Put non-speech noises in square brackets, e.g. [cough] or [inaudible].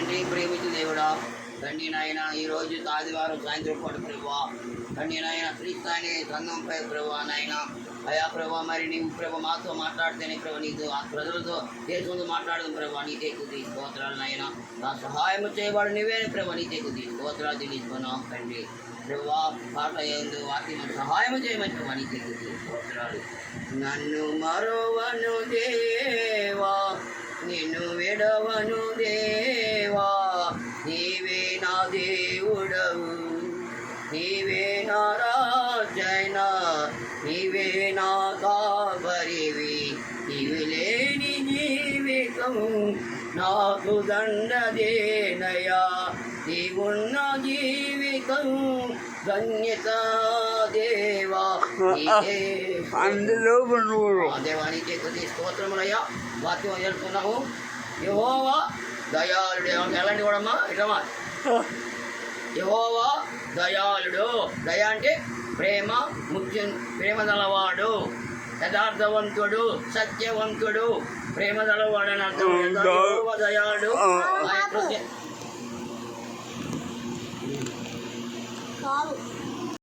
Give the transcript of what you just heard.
తండ్రి ప్రేమించిన దేవుడా? తండ్రి నాయన ఈ రోజు ఆదివారం సాయంత్రం పూట ప్రభా తండ్రి నాయన క్రీస్తాని సంఘంపై ప్రభా నాయన. అయా ప్రభా మరి నీవు ప్రభ మాతో మాట్లాడితేనే ప్రభా నీతో ఆ ప్రజలతో దేశంతో మాట్లాడదు ప్రభా నీకే కుది స్తోత్రాలు నాయన. నా సహాయం చేయబడి నీవే ప్రభా నీకే కుది స్తోత్రాలు తెలుసుకున్నాం తండ్రి. ప్రభా పాట ఏందు వాక్యం సహాయం చేయమని ప్రభా నీకే కుది స్తోత్రాలు. నన్ను మరోవను దేవా నిన్ను విడవను దేవుడవు. నీవే నా రాజైన నీవే నా కాబరివి నీవి లేని జీవితము నాకు దండదేనయా నీవున్న జీవితము ధన్యత దేవా. [laughs] అందులో దేవానికి కొద్ది స్తోత్రములయ్యా. వాక్యం చేస్తున్నాము యహోవా దయాళుడు ఏమంటే ఎలాంటి వాడమ్మా ఇటమ్మా [laughs] యహోవా దయాళుడు. దయ అంటే ప్రేమ ముఖ్యం ప్రేమదలవాడు. యథార్థవంతుడు సత్యవంతుడు. ప్రేమదలవాడు అని అర్థం mm, దయాడు ah.